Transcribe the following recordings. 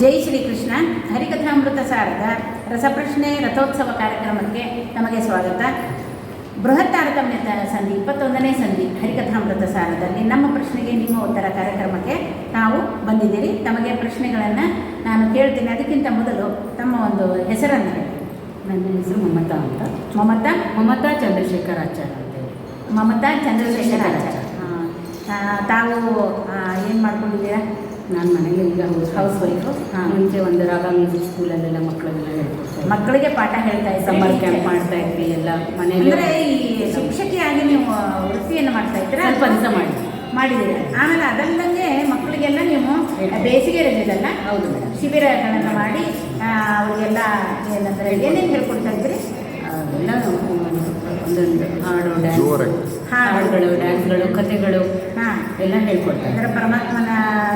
ಜೈ ಶ್ರೀಕೃಷ್ಣ. ಹರಿಕಥಾಮೃತ ಸಾರದ ರಸಪ್ರಶ್ನೆ ರಥೋತ್ಸವ ಕಾರ್ಯಕ್ರಮಕ್ಕೆ ನಮಗೆ ಸ್ವಾಗತ. ಬೃಹತ್ ತಾರತಮ್ಯ ಸಂಧಿ ಇಪ್ಪತ್ತೊಂದನೇ ಸಂಧಿ ಹರಿಕಥಾಮೃತ ಸಾರದಲ್ಲಿ ನಮ್ಮ ಪ್ರಶ್ನೆಗೆ ನಿಮ್ಮ ಉತ್ತರ ಕಾರ್ಯಕ್ರಮಕ್ಕೆ ತಾವು ಬಂದಿದ್ದೀರಿ. ತಮಗೆ ಪ್ರಶ್ನೆಗಳನ್ನು ನಾನು ಕೇಳ್ತೀನಿ. ಅದಕ್ಕಿಂತ ಮೊದಲು ತಮ್ಮ ಒಂದು ಹೆಸರನ್ನು ಹೇಳಿ. ನನ್ನ ಹೆಸರು ಮಮತಾ ಅಂತ. ಮಮತಾ? ಮಮತಾ ಚಂದ್ರಶೇಖರ್ ಆಚಾರ್ಯ ಅಂತೇಳಿ ಮಮತಾ ಚಂದ್ರಶೇಖರ ಆಚಾರ್ಯ. ತಾವು ಏನು ಮಾಡ್ಕೊಂಡಿದ್ದೀರಾ? ನಾನು ಮನೇಲಿ ಈಗ House ಹೌಸ್ ವೈಫ್ ಹಾ. ಮುಂಚೆ ಒಂದು ರಾಗ ಮ್ಯೂಸಿಕ್ ಸ್ಕೂಲಲ್ಲೆಲ್ಲ ಮಕ್ಕಳಿಗೆಲ್ಲ ಹೇಳ್ಕೊಡ್ತಾರೆ. ಮಕ್ಕಳಿಗೆ ಪಾಠ ಹೇಳ್ತಾ ಇದ್ದೆ ಸಮ್ಮರ್ ಕ್ಯಾಂಪ್ ಮಾಡ್ತಾ ಇದ್ವಿ ಎಲ್ಲ ಮನೇಲಿ ಅಂದ್ರೆ ಈ ಶಿಕ್ಷಕಿಯಾಗಿ ನೀವು ವೃತ್ತಿಯನ್ನು ಮಾಡ್ತಾ ಇದ್ದೀರಾ? ಸ್ವಲ್ಪ ಪಂಚ ಮಾಡಿ. ಮಾಡಿದ್ದೀರಿ? ಆಮೇಲೆ ಅದಲ್ಲದೆ ಮಕ್ಕಳಿಗೆಲ್ಲ ನೀವು. ಬೇಸಿಗೆ ರಜೆದಲ್ಲ? ಹೌದು ಮೇಡಮ್. ಶಿಬಿರಗಳನ್ನು ಮಾಡಿ ಅವರಿಗೆಲ್ಲ ಏನಂದ್ರೆ ಏನೇನು ಹೇಳ್ಕೊಡ್ತಾ ಇದ್ರಿ? ಎಲ್ಲ ಒಂದೊಂದು ಹಾಡು ಡ್ಯಾನ್ಸ್ ಹಾಡು. ಹಾಡುಗಳು ಡ್ಯಾನ್ಸ್ಗಳು ಕಥೆಗಳು ಹಾಂ. ಎಲ್ಲ ಹೇಳ್ಕೊಡ್ತಾರೆ ಅದರ ಪರಮಾತ್ಮನ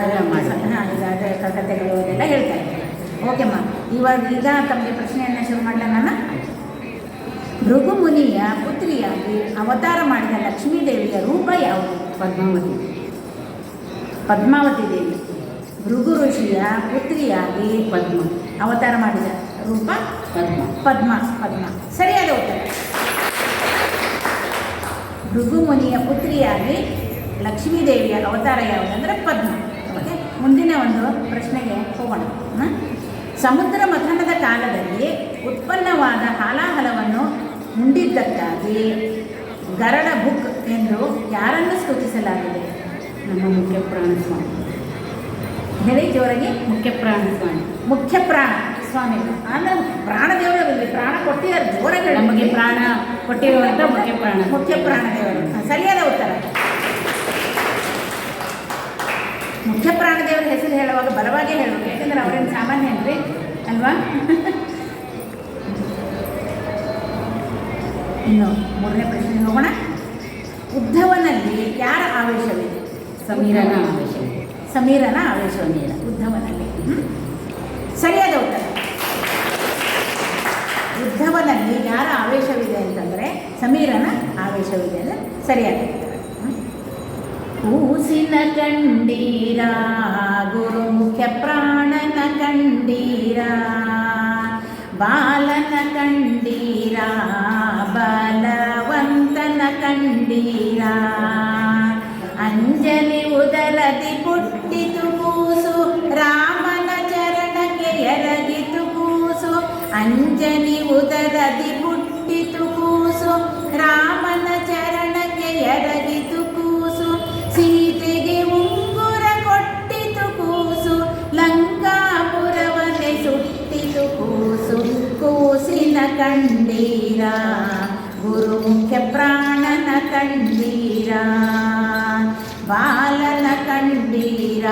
ಎಲ್ಲ ಮಾಡಿ. ಹಾಂ ಇದಾದ ಕಥೆಗಳು ಅದೆಲ್ಲ ಹೇಳ್ತಾ ಇದ್ದಾರೆ ಓಕೆಮ್ಮ ಇವಾಗ ಈಗ ತಮಗೆ ಪ್ರಶ್ನೆಯನ್ನು ಶುರು ಮಾಡಲ ಭೃಗುಮುನಿಯ ಭೃಗು ಮುನಿಯ ಪುತ್ರಿಯಾಗಿ ಅವತಾರ ಮಾಡಿದ ಲಕ್ಷ್ಮೀ ದೇವಿಯ ರೂಪ ಯಾವುದು? ಪದ್ಮಾವತಿ. ಪದ್ಮಾವತಿ ದೇವಿ. ಭೃಗು ಋಷಿಯ ಪುತ್ರಿಯಾಗಿ ಪದ್ಮ. ಅವತಾರ ಮಾಡಿದ ರೂಪ? ಪದ್ಮ. ಪದ್ಮ ಪದ್ಮ. ಸರಿಯಾದ ಉತ್ತರ. ಭೃಗುಮುನಿಯ ಪುತ್ರಿಯಾಗಿ ಲಕ್ಷ್ಮೀ ದೇವಿಯ ಅವತಾರ ಯಾವುದಂದ್ರೆ ಪದ್ಮ. ಓಕೆ ಮುಂದಿನ ಒಂದು ಪ್ರಶ್ನೆಗೆ ಹೋಗೋಣ. ಹ? ಸಮುದ್ರ ಮಥನದ ಕಾಲದಲ್ಲಿ ಉತ್ಪನ್ನವಾದ ಹಾಲಾಹಲವನ್ನು ಉಂಡಿದ್ದಕ್ಕಾಗಿ ಗರಡ ಬುಕ್ ಎಂದು ಯಾರನ್ನು ಸೂಚಿಸಲಾಗಿದೆ ನಮ್ಮ ಮುಖ್ಯ ಪ್ರಾಣ ಸ್ವಾಮಿ. ಹೇಳಿ ಜೋರಾಗಿ. ಮುಖ್ಯ ಪ್ರಾಣ ಸ್ವಾಮಿ. ಮುಖ್ಯ ಪ್ರಾಣ ಸ್ವಾಮಿ. ಅಂದ್ರೆ ಪ್ರಾಣ ದೇವರಲ್ಲಿ ಪ್ರಾಣ ಕೊಟ್ಟಿದ್ದಾರೆ ಜೋರಾಗಿ ನಮಗೆ ಪ್ರಾಣ ಕೊಟ್ಟಿರುವಂಥ ಮುಖ್ಯ ಪ್ರಾಣ ಮುಖ್ಯ ಪ್ರಾಣ ದೇವರು. ಸರಿಯಾದ ಉತ್ತರ. ಮುಖ್ಯ ಪ್ರಾಣ ದೇವರ ಹೆಸರು ಹೇಳುವಾಗ ಬಲವಾಗಿ ಹೇಳಬೇಕು ಯಾಕಂದ್ರೆ ಅವ್ರೇನು ಸಾಮಾನ್ಯ ಅಲ್ರಿ ಅಲ್ವಾ ಇನ್ನು ಮೂರನೇ ಪ್ರಶ್ನೆ ಹೋಗೋಣ ಉದ್ಧವನಲ್ಲಿ ಯಾರ ಆವೇಶವಿದೆ ಸಮೀರನ ಆವೇಶ ಸಮೀರನ ಆವೇಶವಿದೆ ಉದ್ಧವನಲ್ಲಿ ಸರಿಯಾದ ಉತ್ತರ ಉದ್ಧವನಲ್ಲಿ ಯಾರ ಆವೇಶವಿದೆ ಅಂತಂದರೆ ಸಮೀರನ ಆವೇಶವಿದೆ ಅಂದರೆ ಸರಿಯಾದ? ಕೂಸಿನ ಕಂಡೀರ ಗುರು ಮುಖ್ಯ ಪ್ರಾಣನ ಕಂಡೀರ ಬಾಲನ ಕಂಡೀರ ಬಲವಂತನ ಕಂಡೀರ ಅಂಜಲಿ ಉದರದಿ ಪುಟ್ಟಿತು ಕೂಸು ರಾಮನ ಚರಣಕ್ಕೆ ಎರಗಿತು ಕೂಸು ಅಂಜಲಿ ಉದರದಿ ಪುಟ್ಟಿತು ಕೂಸು ರಾಮನ ಕಂಡೀರ ಗುರು ಮುಖ್ಯ ಪ್ರಾಣನ ಕಂಡೀರ ಬಾಲನ ಕಂಡೀರ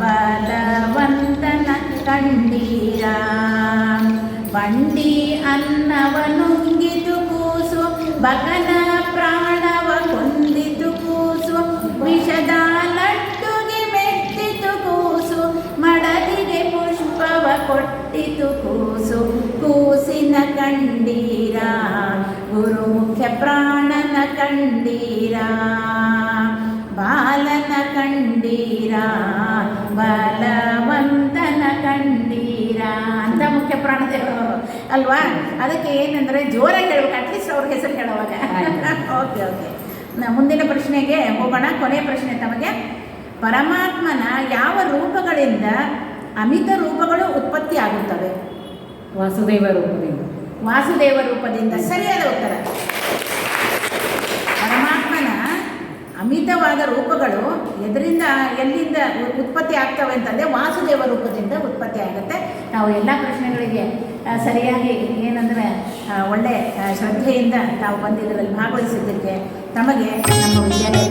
ಬಲವಂತನ ಕಂಡೀರ ಬಂಡಿ ಅನ್ನವನುಂಗಿತು ಕೂಸು ಬಕನ ಕಂಡೀರ? ಬಾಲನ ಕಂಡೀರಾ? ಬಲವಂತನ ಕಂಡೀರಾ? ಅಂತ ಮುಖ್ಯ ಪ್ರಾಣದೇವರು ಅಲ್ವಾ? ಅದಕ್ಕೆ ಏನಂದರೆ ಜೋರಾಗಿ ಹೇಳ್ಬೇಕು. ಅಟ್ಲೀಸ್ಟ್ ಅವ್ರ ಹೆಸರು ಹೇಳುವಾಗ. ಓಕೆ ಓಕೆ ನ- ಮುಂದಿನ ಪ್ರಶ್ನೆಗೆ ಹೋಗೋಣ. ಕೊನೆಯ ಪ್ರಶ್ನೆ ತಮಗೆ. ಪರಮಾತ್ಮನ ಯಾವ ರೂಪಗಳಿಂದ ಅಮಿತ ರೂಪಗಳು ಉತ್ಪತ್ತಿ ಆಗುತ್ತವೆ? ವಾಸುದೇವ ರೂಪದಿಂದ. ವಾಸುದೇವ ರೂಪದಿಂದ. ಸರಿಯಾದ ಉತ್ತರ ಪರಮಾತ್ಮನ ಅಮಿತವಾದ ರೂಪಗಳು ಎದರಿಂದ ಎಲ್ಲಿಂದ ಉತ್ಪತ್ತಿ ಆಗ್ತವೆ ಅಂತಂದರೆ ವಾಸುದೇವ ರೂಪದಿಂದ ಉತ್ಪತ್ತಿ ಆಗುತ್ತೆ. ನಾವು ಎಲ್ಲ ಪ್ರಶ್ನೆಗಳಿಗೆ ಸರಿಯಾಗಿ ಏನಂದರೆ ಒಳ್ಳೆ ಶ್ರದ್ಧೆಯಿಂದ ತಾವು ಬಂದಿದ್ದರಲ್ಲಿ ಭಾಗವಹಿಸಿದ್ದಕ್ಕೆ ತಮಗೆ ನಮ್ಮ ವಿದ್ಯಾಲಯ